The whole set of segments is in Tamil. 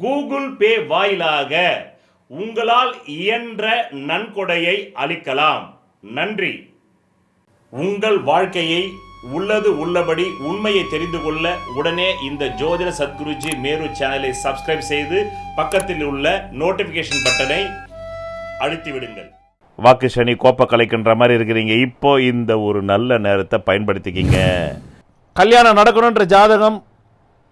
கூகுள் பே வாயிலாக உங்களால் இயன்ற நன்கொடையை அளிக்கலாம். நன்றி. உங்கள் வாழ்க்கையை உள்ளது உள்ளபடி உண்மையை தெரிந்து கொள்ள உடனே இந்த ஜோதிட சத்குருஜி மேரு சேனலை சப்ஸ்கிரைப் செய்து பக்கத்தில் உள்ள நோட்டிபிகேஷன் பட்டனை அழுத்தி விடுங்கள் வாக்கு சனி கோப்ப கலைக்கின்ற மாதிரி இருக்கிறீங்க. இப்போ இந்த ஒரு நல்ல நேரத்தை பயன்படுத்திக்கிங்க. கல்யாணம் நடக்கணுன்ற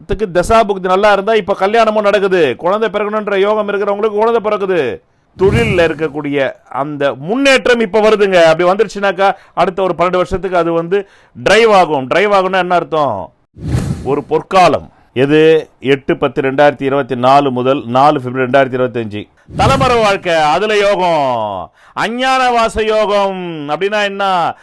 ஜாதகத்துக்கு தசாபுக்தி நல்லா இருந்தா இப்ப கல்யாணமும் நடக்குது. குழந்தை பிறக்கணுன்ற யோகம் இருக்கிறவங்களுக்கு குழந்தை பிறக்குது. தொழிலில் இருக்கக்கூடிய அந்த முன்னேற்றம் இப்போ வருதுங்க. அப்படி வந்துருச்சுனாக்கா அடுத்த ஒரு பன்னெண்டு வருஷத்துக்கு அது வந்து டிரைவ் ஆகும். டிரைவ் ஆகும்னா என்ன அர்த்தம்? ஒரு பொற்காலம். எது? எட்டு பத்து ரெண்டாயிரத்தி இருபத்தி நாலு முதல் நாலு பிப்ரவரி ரெண்டாயிரத்தி இருபத்தஞ்சு. தலைமறை வாழ்க்கை அதுல யோகம். அஞ்ஞான வாச யோகம். அப்படின்னா என்ன?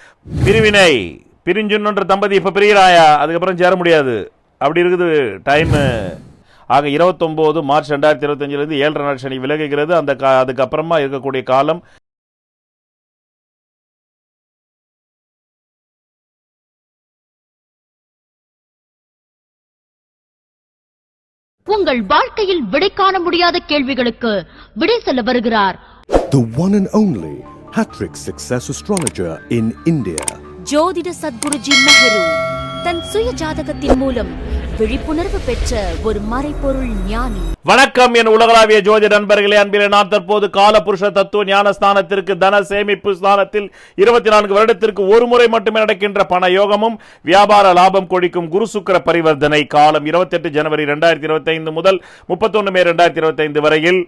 பிரிவினை. பிரிஞ்சுன்னுன்ற தம்பதி இப்ப பிரியிறாயா? அதுக்கப்புறம் சேர முடியாது. அப்படி இருக்குது டைமு ஆக இருபத்தொம்போது மார்ச் ரெண்டாயிரத்தி இருபத்தஞ்சிலிருந்து ஏழரை நாள் சனி விலகுகிறது. அந்த கா அதுக்கப்புறமா இருக்கக்கூடிய காலம். உங்கள் வாழ்க்கையில் விடை காண முடியாத கேள்விகளுக்கு விடை சொல்ல வருகிறார். The one and only Hattrick Success Astrologer in India. ஜோதிட சத்குருஜி மெஹரு தன் சுய ஜாதகத்தின் மூலம் விழிப்புணர்வு பெற்ற ஒரு மறைபொருள் ஞானி. வணக்கம். என் உலகளாவிய ஜோதி நண்பர்களே அன்பிலே நான் தற்போது காலபுருஷ தத்துவ ஞான ஸ்தானத்திற்கு தன சேமிப்பு ஸ்தானத்தில் இருபத்தி நான்கு வருடத்திற்கு ஒரு முறை மட்டுமே நடக்கின்ற பண யோகமும் வியாபார லாபம் கொடிக்கும் குரு சுக்கர பரிவர்த்தனை காலம் 28 ஜனவரி ரெண்டாயிரத்தி இருபத்தைந்து முதல் முப்பத்தொன்னு மே ரெண்டாயிரத்தி இருபத்தைந்து வரையில்.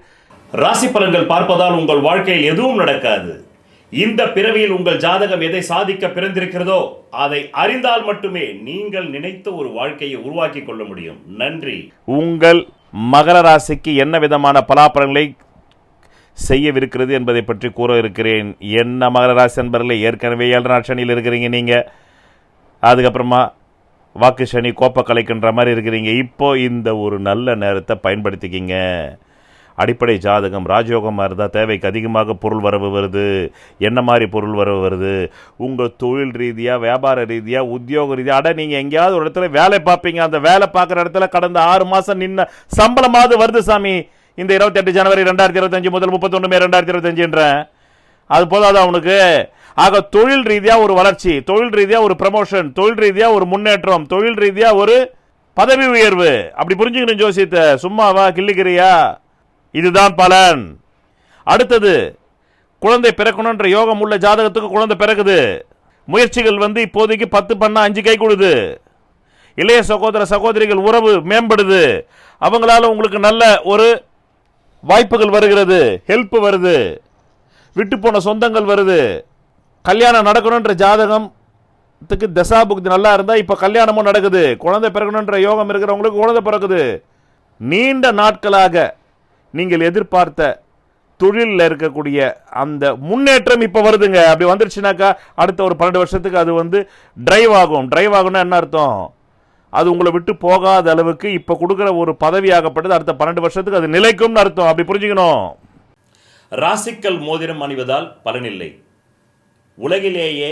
ராசி பலன்கள் பார்ப்பதால் உங்கள் வாழ்க்கையில் எதுவும் நடக்காது. இந்த பிறவியில் உங்கள் ஜாதகம் எதை சாதிக்க பிறந்திருக்கிறதோ அதை அறிந்தால் மட்டுமே நீங்கள் நினைத்த ஒரு வாழ்க்கையை உருவாக்கி கொள்ள முடியும். நன்றி. உங்கள் மகர ராசிக்கு என்ன விதமான பலாபலன்களை செய்யவிருக்கிறது என்பதை பற்றி கூற இருக்கிறேன். என்ன மகர ராசி என்பதில் ஏற்கனவே ஏழரை சனியில் இருக்கிறீங்க நீங்கள் அதுக்கப்புறமா வாக்கு சனி கோப்பை கலைக்கின்ற மாதிரி இருக்கிறீங்க. இப்போ இந்த ஒரு நல்ல நேரத்தை பயன்படுத்திக்கிங்க. அடிப்படை ஜாதகம் ராஜயோகமாக இருந்தால் தேவைக்கு அதிகமாக பொருள் வரவு வருது என்ன மாதிரி பொருள் வரவு வருது உங்கள் தொழில் ரீதியாக வியாபார ரீதியாக உத்தியோக ரீதியாக அட நீங்கள் எங்கேயாவது ஒரு இடத்துல வேலை பார்ப்பீங்க அந்த வேலை பார்க்குற இடத்துல கடந்த ஆறு மாதம் நின்ன சம்பளமாவது வருது சாமி. இந்த இருபத்தெட்டு ஜனவரி ரெண்டாயிரத்தி இருபத்தஞ்சு முதல் முப்பத்தொன்று மே ரெண்டாயிரத்தி இருபத்தஞ்சுன்றேன் அது போதாது அவனுக்கு ஆக தொழில் ரீதியாக ஒரு வளர்ச்சி தொழில் ரீதியாக ஒரு ப்ரமோஷன் தொழில் ரீதியாக ஒரு முன்னேற்றம் தொழில் ரீதியாக ஒரு பதவி உயர்வு. அப்படி புரிஞ்சுக்கணும் ஜோசியத்தை. சும்மாவா கிள்ளிக்கிறியா? இதுதான் பலன். அடுத்தது குழந்தை பிறக்கணுன்ற யோகம் உள்ள ஜாதகத்துக்கு குழந்தை பிறகுது முயற்சிகள் வந்து இப்போதைக்கு பத்து பண்ணால் அஞ்சு கை கொடுது. இளைய சகோதர சகோதரிகள் உறவு மேம்படுது. அவங்களால உங்களுக்கு நல்ல ஒரு வாய்ப்புகள் வருகிறது. ஹெல்ப் வருது. விட்டு போன சொந்தங்கள் வருது. கல்யாணம் நடக்கணுன்ற ஜாதகத்துக்கு தசா புக்தி நல்லா இருந்தால் இப்போ கல்யாணமும் நடக்குது. குழந்தை பிறக்கணுன்ற யோகம் இருக்கிறவங்களுக்கு குழந்தை பிறக்குது. நீண்ட நாட்களாக நீங்கள் எதிர்பார்த்த தொழிலில் இருக்கக்கூடிய அந்த முன்னேற்றம் இப்போ வருதுங்க. அப்படி வந்துருச்சுனாக்கா அடுத்த ஒரு பன்னெண்டு வருஷத்துக்கு அது வந்து டிரைவ் ஆகும். டிரைவ் ஆகும்னா என்ன அர்த்தம்? அது உங்களை விட்டு போகாத அளவுக்கு இப்போ கொடுக்குற ஒரு பதவி ஆகப்பட்டது அடுத்த பன்னெண்டு வருஷத்துக்கு அது நிலைக்கும்னு அர்த்தம். அப்படி புரிஞ்சுக்கணும். ராசிக்கல் மோதிரம் அணிவதால் பலனில்லை உலகிலேயே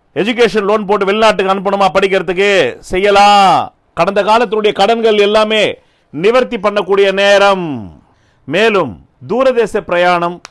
எஜுகேஷன் லோன் போட்டு வெளிநாட்டுக்கு அனுப்பணுமா படிக்கிறதுக்கு? செய்யலாம். கடந்த காலத்தினுடைய கடன்கள் எல்லாமே நிவர்த்தி பண்ணக்கூடிய நேரம். மேலும் தூரதேச பிரயாணம்.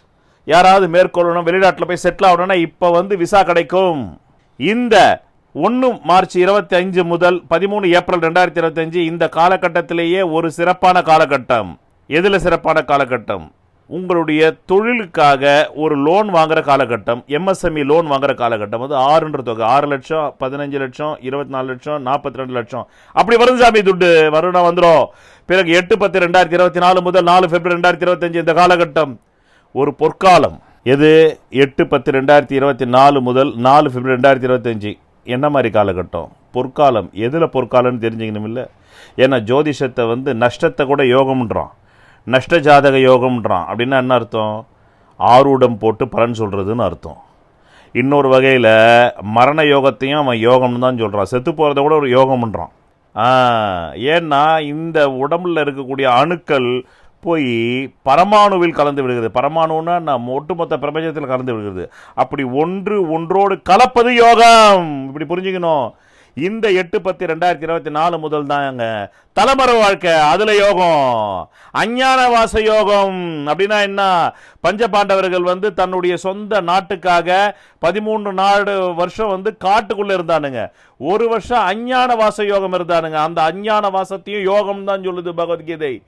யாராவது மேற்கொள்ளணும் வெளிநாட்டில் போய் செட்டில் ஆகணும்னா இப்போ வந்து விசா கிடைக்கும். இந்த ஒன்று மார்ச் இருபத்தி அஞ்சு முதல் பதிமூணு ஏப்ரல் ரெண்டாயிரத்தி இருபத்தஞ்சு இந்த காலகட்டத்திலேயே ஒரு சிறப்பான காலகட்டம். எதில் சிறப்பான காலகட்டம்? உங்களுடைய தொழிலுக்காக ஒரு லோன் வாங்குற காலகட்டம் எம்எஸ்எம்இ லோன் வாங்குற காலகட்டம். வந்து ஆறுன்ற தொகை. ஆறு லட்சம் பதினஞ்சு லட்சம் இருபத்தி நாலு லட்சம் நாற்பத்தி ரெண்டு லட்சம். அப்படி வரும் சாமி துட்டு. வருடம் வந்துடும் பிறகு எட்டு பத்து ரெண்டாயிரத்தி இருபத்தி நாலு முதல் நாலு பிப்ரவரி ரெண்டாயிரத்தி இருபத்தஞ்சு இந்த காலகட்டம். ஒரு பொற்காலம். எது? எட்டு பத்து ரெண்டாயிரத்தி இருபத்தி நாலு முதல் நாலு பிப்ரவரி ரெண்டாயிரத்தி இருபத்தஞ்சு. என்ன மாதிரி காலகட்டம்? பொற்காலம். எதில் பொற்காலம்னு தெரிஞ்சுக்கணும் இல்லை ஏன்னா ஜோதிஷத்தை வந்து நஷ்டத்தை கூட யோகம்ன்றான். நஷ்ட ஜாதக யோகம்ன்றான். அப்படின்னா என்ன அர்த்தம்? ஆரூடம் போட்டு பலன் சொல்கிறதுன்னு அர்த்தம். இன்னொரு வகையில் மரண யோகத்தையும் அவன் யோகம்னு தான் சொல்கிறான் செத்து போகிறத கூட ஒரு யோகம்ன்றான். ஏன்னா இந்த உடம்பில் இருக்கக்கூடிய அணுக்கள் போய் பரமாணுவில் கலந்து விடுகிறது. பரமாணுன்னா நம்ம ஒட்டுமொத்த பிரபஞ்சத்தில் கலந்து விடுகிறது. அப்படி ஒன்று ஒன்றோடு கலப்பது யோகம். இப்படி புரிஞ்சுக்கணும். இந்த எட்டு பத்து ரெண்டாயிரத்தி இருபத்தி நாலு முதல் தாங்க. தலைமறை வாழ்க்கை அதுல யோகம். அஞ்ஞான வாச யோகம். அப்படின்னா என்ன? பஞ்ச பாண்டவர்கள் வந்து தன்னுடைய சொந்த நாட்டுக்காக பதிமூன்று நாடு வருஷம் வந்து காட்டுக்குள்ள இருந்தானுங்க. ஒரு வருஷம் அஞ்ஞான வாச யோகம் இருந்தானுங்க. அந்த அஞ்ஞான வாசத்தையும் யோகம் தான் சொல்லுது பகவத்கீதை.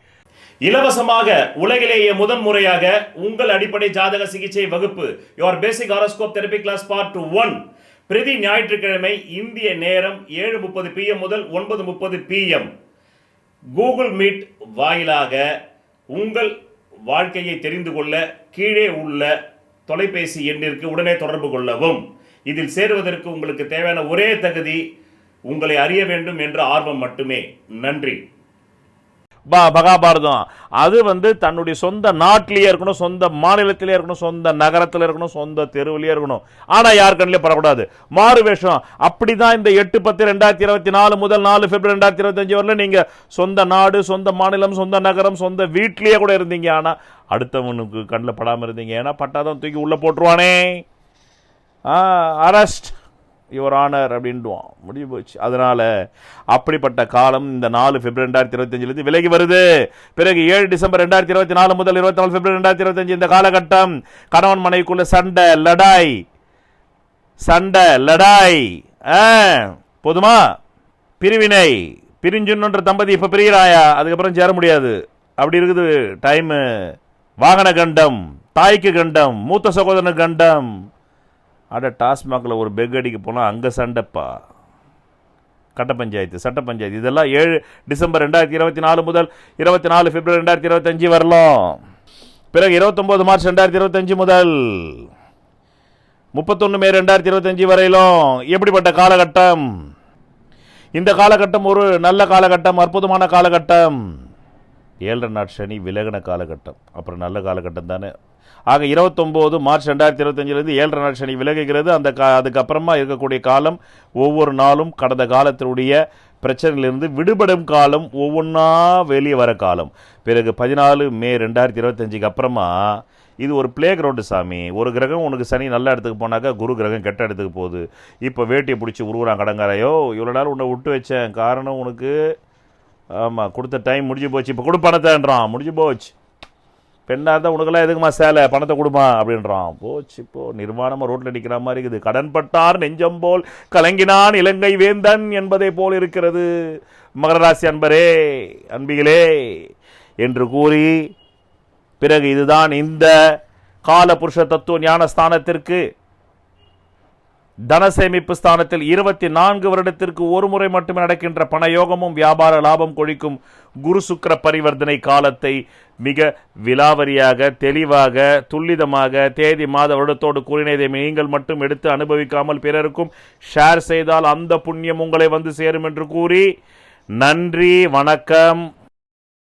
இலவசமாக உலகிலேயே முதன் முறையாக உங்கள் அடிப்படை ஜாதக சிகிச்சை வகுப்பு. Your basic horoscope therapy class part one பிரதி ஞாயிற்றுக்கிழமை இந்திய நேரம் ஏழு முப்பது பிஎம் முதல் ஒன்பது முப்பது பிஎம் கூகுள் மீட் வாயிலாக உங்கள் வாழ்க்கையை தெரிந்து கொள்ள கீழே உள்ள தொலைபேசி எண்ணிற்கு உடனே தொடர்பு கொள்ளவும். இதில் சேருவதற்கு உங்களுக்கு தேவையான ஒரே தகுதி உங்களை அறிய வேண்டும் என்ற ஆர்வம் மட்டுமே. நன்றி. மகாபாரதம். அது வந்து தன்னுடைய சொந்த நாட்டிலேயே இருக்கணும் சொந்த மாநிலத்திலே இருக்கணும் சொந்த நகரத்தில் இருக்கணும் சொந்த தெருவிலேயே இருக்கணும். ஆனால் யார் கண்ணிலே படக்கூடாது? மாறு வேஷம். அப்படிதான் இந்த எட்டு பத்து ரெண்டாயிரத்தி இருபத்தி நாலு முதல் நாலு பிப்ரவரி ரெண்டாயிரத்தி இருபத்தஞ்சு வரல நீங்கள் சொந்த நாடு சொந்த மாநிலம் சொந்த நகரம் சொந்த வீட்டிலேயே கூட இருந்தீங்க. ஆனால் அடுத்தவனுக்கு கண்ணில் படாமல் இருந்தீங்க. ஏன்னா பட்டாதான் தூக்கி உள்ளே போட்டுருவானே. அரெஸ்ட் யுவர் ஆனர் அப்படின்டுவான். முடிஞ்சு போச்சு. அதனால் அப்படிப்பட்ட காலம் இந்த நாலு பிப்ரவரி ரெண்டாயிரத்தி இருபத்தஞ்சிலிருந்து விலகி வருது. பிறகு ஏழு டிசம்பர் ரெண்டாயிரத்தி இருபத்தி நாலு முதல் இருபத்தி நாலு பிப்ரவரி ரெண்டாயிரத்தி இருபத்தஞ்சு இந்த காலகட்டம் கணவன் மனைவிக்குள்ள சண்டை லடாய். சண்டை லடாய். ஆ, போதுமா? பிரிவினை. பிரிஞ்சுன்னுன்ற தம்பதி இப்போ பிரிகிறாயா? அதுக்கப்புறம் சேர முடியாது. அப்படி இருக்குது. டைமு வாகன கண்டம் தாய்க்கு கண்டம் மூத்த சகோதரனுக்கு கண்டம். அட டாஸ்மாகில் ஒரு பெக் அடிக்க போனால் அங்கே சண்டைப்பா. கட்ட பஞ்சாயத்து சட்ட பஞ்சாயத்து. இதெல்லாம் ஏழு டிசம்பர் ரெண்டாயிரத்தி இருபத்தி நாலு முதல் இருபத்தி நாலு பிப்ரவரி ரெண்டாயிரத்தி இருபத்தஞ்சு வரலாம். பிறகு இருபத்தொம்போது மார்ச் ரெண்டாயிரத்தி இருபத்தஞ்சு முதல் முப்பத்தொன்று மே ரெண்டாயிரத்தி இருபத்தஞ்சு வரையிலும் எப்படிப்பட்ட காலகட்டம்? இந்த காலகட்டம் ஒரு நல்ல காலகட்டம் அற்புதமான காலகட்டம். ஏழரை நாட் சனி விலகின காலகட்டம். அப்புறம் நல்ல காலகட்டம் தானே? ஆக இருபத்தொம்போது மார்ச் ரெண்டாயிரத்தி இருபத்தஞ்சிலிருந்து ஏழரை நாள் சனி விலகுகிறது. அந்த கா அதுக்கப்புறமா இருக்கக்கூடிய காலம் ஒவ்வொரு நாளும் கடந்த காலத்தினுடைய பிரச்சனையிலிருந்து விடுபடும் காலம் ஒவ்வொன்றா வெளியே வர காலம். பிறகு பதினாலு மே ரெண்டாயிரத்தி இருபத்தஞ்சுக்கு அப்புறமா இது ஒரு பிளே கிரவுண்டு சாமி. ஒரு கிரகம் உனக்கு சனி நல்ல இடத்துக்கு போனாக்கா குரு கிரகம் கெட்ட இடத்துக்கு போகுது. இப்போ வேட்டியை பிடிச்சி உருவுறான் கடங்காரையோ இவ்வளோ நாள் உன்னை விட்டு வச்சேன். காரணம் உனக்கு ஆமாம் கொடுத்த டைம் முடிஞ்சு போச்சு. இப்போ கொடு பணத்தைன்றான் முடிஞ்சு போச்சு. பெண்ணாக இருந்தால் உனக்கெல்லாம் எதுக்குமா சேலை? பணத்தை கொடுமா அப்படின்றான். போச்சு இப்போ நிர்வாணமாக ரோட்டில் நிற்கிற மாதிரி இருக்குது. கடன்பட்டார் நெஞ்சம் போல் கலங்கினான் இலங்கை வேந்தன் என்பதை போல் இருக்கிறது. மகர ராசி அன்பரே அன்பிகளே என்று கூறி பிறகு இதுதான் இந்த கால புருஷ தத்துவ ஞானஸ்தானத்திற்கு தன சேமிப்பு ஸ்தானத்தில் இருபத்தி நான்கு வருடத்திற்கு ஒரு முறை மட்டுமே நடக்கின்ற பணயோகமும் வியாபார லாபம் கொழிக்கும் குரு சுக்கிர பரிவர்த்தனை காலத்தை மிக விலாவரியாக தெளிவாக துல்லிதமாக தேதி மாத வருடத்தோடு கூறினதை நீங்கள் மட்டும் எடுத்து அனுபவிக்காமல் பிறருக்கும் ஷேர் செய்தால் அந்த புண்ணியம் உங்களை வந்து சேரும் என்று கூறி நன்றி வணக்கம்.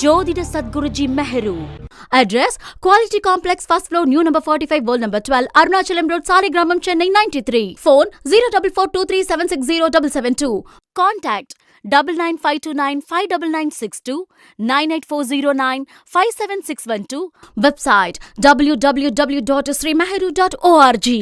ஜோதிட Sadguruji Meheru address quality complex first floor new number forty five world number twelve Arunachalam road Saligramam Chennai ninety three phone zero double four two three seven six zero double seven two contact double nine five two nine five double nine six two nine eight four zero nine five seven six one two website W W W dot Sri Meheru dot ORG